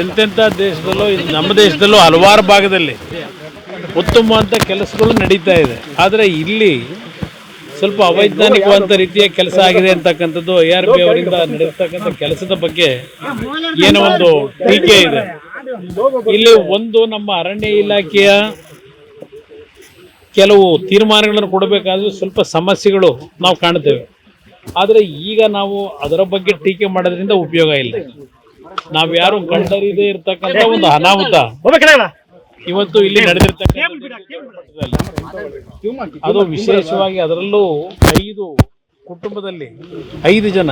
ಎಂತೆಂಥ ದೇಶದಲ್ಲೂ ನಮ್ಮ ದೇಶದಲ್ಲೂ ಹಲವಾರು ಭಾಗದಲ್ಲಿ ಉತ್ತಮವಾದಂಥ ಕೆಲಸಗಳು ನಡೀತಾ ಇದೆ. ಆದರೆ ಇಲ್ಲಿ ಸ್ವಲ್ಪ ಅವೈಜ್ಞಾನಿಕವಾದ ರೀತಿಯ ಕೆಲಸ ಆಗಿದೆ ಅಂತಕ್ಕಂಥದ್ದು ಎ ಆರ್ ಪಿ ಅವರಿಂದ ನಡೆಸ್ತಕ್ಕಂಥ ಕೆಲಸದ ಬಗ್ಗೆ ಏನೋ ಒಂದು ಟೀಕೆ ಇದೆ. ಇಲ್ಲಿ ಒಂದು ನಮ್ಮ ಅರಣ್ಯ ಇಲಾಖೆಯ ಕೆಲವು ತೀರ್ಮಾನಗಳನ್ನು ಕೊಡಬೇಕಾದ್ರೆ ಸ್ವಲ್ಪ ಸಮಸ್ಯೆಗಳು ನಾವು ಕಾಣ್ತೇವೆ. ಆದರೆ ಈಗ ನಾವು ಅದರ ಬಗ್ಗೆ ಟೀಕೆ ಮಾಡೋದ್ರಿಂದ ಉಪಯೋಗ ಇಲ್ಲ. ನಾವು ಯಾರು ಕಂಡರಿದೇ ಇರ್ತಕ್ಕಂತ ಒಂದು ಅನಾಹುತ ಇವತ್ತು ಇಲ್ಲಿ ನಡೆದಿರ್ತಕ್ಕಂಥ ಅದು ವಿಶೇಷವಾಗಿ ಅದರಲ್ಲೂ ಐದು ಕುಟುಂಬದಲ್ಲಿ ಐದು ಜನ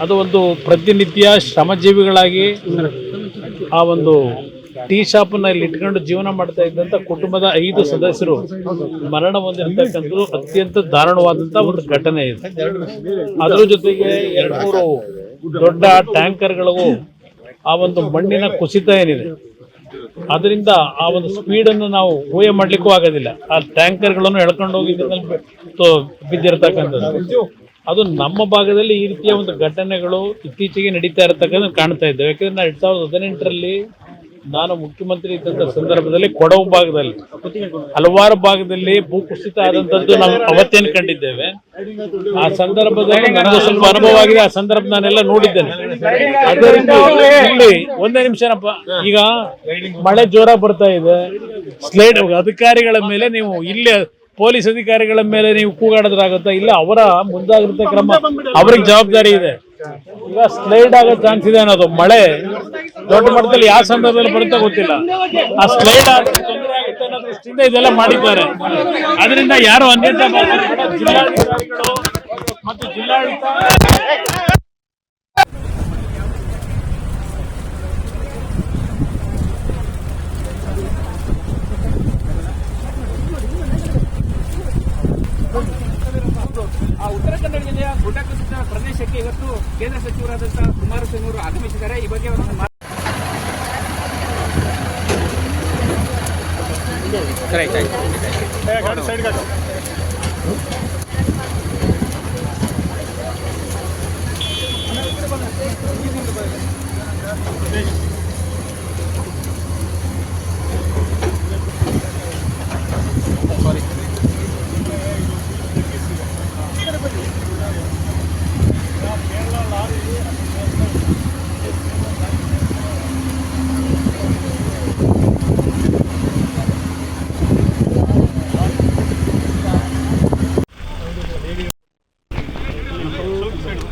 ಅದು ಒಂದು ಪ್ರತಿನಿತ್ಯ ಶ್ರಮಜೀವಿಗಳಾಗಿ ಆ ಒಂದು ಟೀ ಶಾಪ್ನ ಇಲ್ಲಿ ಇಟ್ಕೊಂಡು ಜೀವನ ಮಾಡ್ತಾ ಇದ್ದಂತ ಕುಟುಂಬದ ಐದು ಸದಸ್ಯರು ಮರಣ ಹೊಂದಿರತಕ್ಕಂಥದ್ದು ಅತ್ಯಂತ ದಾರುಣವಾದಂಥ ಒಂದು ಘಟನೆ ಇದೆ ಅದರ ಜೊತೆಗೆ ಎರಡು ಮೂರು ದೊಡ್ಡ ಟ್ಯಾಂಕರ್ಗಳು ಆ ಒಂದು ಮಣ್ಣಿನ ಕುಸಿತ ಏನಿದೆ, ಅದರಿಂದ ಆ ಒಂದು ಸ್ಪೀಡ್ ಅನ್ನು ನಾವು ಊಹೆ ಮಾಡಲಿಕ್ಕೂ ಆಗೋದಿಲ್ಲ. ಆ ಟ್ಯಾಂಕರ್ಗಳನ್ನು ಎಳ್ಕೊಂಡು ಹೋಗಿ ಬಿದ್ದಿರತಕ್ಕಂಥದ್ದು. ಅದು ನಮ್ಮ ಭಾಗದಲ್ಲಿ ಈ ರೀತಿಯ ಒಂದು ಘಟನೆಗಳು ಇತ್ತೀಚೆಗೆ ನಡೀತಾ ಇರತಕ್ಕಂಥ ಕಾಣ್ತಾ ಇದ್ದೇವೆ. ಯಾಕಂದ್ರೆ ನಾವು ಎರಡ್ ಸಾವಿರದ ಹದಿನೆಂಟರಲ್ಲಿ ನಾನು ಮುಖ್ಯಮಂತ್ರಿ ಇದ್ದಂಥ ಸಂದರ್ಭದಲ್ಲಿ ಕೊಡಗು ಭಾಗದಲ್ಲಿ, ಹಲವಾರು ಭಾಗದಲ್ಲಿ ಭೂಕುಸಿತ ಆದಂತದ್ದು ನಾವು ಅವತ್ತೇನು ಕಂಡಿದ್ದೇವೆ. ಆ ಸಂದರ್ಭದಲ್ಲಿ ನನಗೆ ಸ್ವಲ್ಪ ಅನುಭವ ಆಗಿದೆ ಆ ಸಂದರ್ಭ ನಾನೆಲ್ಲ ನೋಡಿದ್ದೇನೆ. ಅದರಿಂದ ಇಲ್ಲಿ ಒಂದೇ ನಿಮಿಷನಪ್ಪ ಈಗ ಮಳೆ ಜೋರ ಬರ್ತಾ ಇದೆ. ಸ್ಲೈಡ್ ಅಧಿಕಾರಿಗಳ ಮೇಲೆ ನೀವು ಇಲ್ಲಿ ಪೊಲೀಸ್ ಅಧಿಕಾರಿಗಳ ಮೇಲೆ ನೀವು ಕೂಗಾಡೋದ್ರಾಗುತ್ತ, ಇಲ್ಲ ಅವರ ಮುಂದಾಗಿರುತ್ತೆ ಕ್ರಮ ಅವ್ರಿಗೆ ಜವಾಬ್ದಾರಿ ಇದೆ. ಈಗ ಸ್ಲೈಡ್ ಆಗೋ ಚಾನ್ಸ್ ಇದೆ ಅನ್ನೋದು. ಮಳೆ ದೊಡ್ಡ ಮಟ್ಟದಲ್ಲಿ ಯಾವ ಸಂದರ್ಭದಲ್ಲಿ ಬರುತ್ತೆ ಗೊತ್ತಿಲ್ಲ. ಆ ಸ್ಲೈಡ್ ತೊಂದರೆ ಇದೆಲ್ಲ ಮಾಡಿದ್ದಾರೆ. ಅದರಿಂದ ಯಾರು ಅನ್ಯತ ಜಿಲ್ಲಾಧಿಕಾರಿಗಳು ಮತ್ತು ಜಿಲ್ಲಾಡಳಿತ ಆ ಉತ್ತರ ಕನ್ನಡ ಜಿಲ್ಲೆಯ ಗುಡ್ಡ ಪ್ರದೇಶಕ್ಕೆ ಇವತ್ತು ಕೇಂದ್ರ ಸಚಿವರಾದಂತಹ ಕುಮಾರಸ್ವಾಮಿ ಅವರು ಆಗಮಿಸಿದ್ದಾರೆ. ಈ ಬಗ್ಗೆ Peraí, tá aí.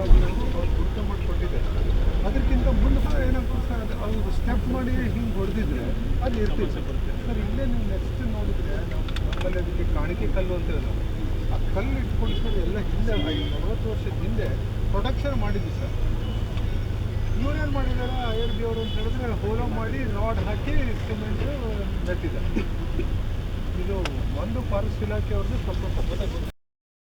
ಆಮೇಲೆ ಅದಕ್ಕಿಂತ ಮುಂದೆ ಏನಾಗ್ತದೆ ಸರ್ ಅದು ಅವ್ರು ಸ್ಟೆಪ್ ಮಾಡಿ ಹಿಂಗೆ ಹೊಡೆದಿದ್ರೆ ಅಲ್ಲಿ ಇರ್ತೀವಿ ಸರ್, ಇಲ್ಲೇ ನೀವು ನೆಕ್ಸ್ಟ್ ನೋಡಿದ್ರೆ ನಮ್ಮಲ್ಲಿ ಅದಕ್ಕೆ ಕಾಣಿಕೆ ಕಲ್ಲು ಅಂತೇಳಿ ನಾವು ಆ ಕಲ್ಲು ಇಟ್ಕೊಂಡು ಸರ್, ಎಲ್ಲ ಹಿಂದೆ ನಲವತ್ತು ವರ್ಷದ ಹಿಂದೆ ಪ್ರೊಡಕ್ಷನ್ ಮಾಡಿದ್ವಿ ಸರ್. ಇವ್ರೇನು ಮಾಡಿದ್ದಾರೆ ಐ ಆರ್ ಬಿ ಅವರು ಅಂತ ಹೇಳಿದ್ರೆ ಹೋಲೋ ಮಾಡಿ ರಾಡ್ ಹಾಕಿ ಸಿಮೆಂಟು ನೆಟ್ಟಿದ್ದಾರೆ. ಇದು ಒಂದು ಫಾರೆಸ್ಟ್ ಇಲಾಖೆ ಅವ್ರದ್ದು ಸ್ವಲ್ಪ ಸ್ವಲ್ಪ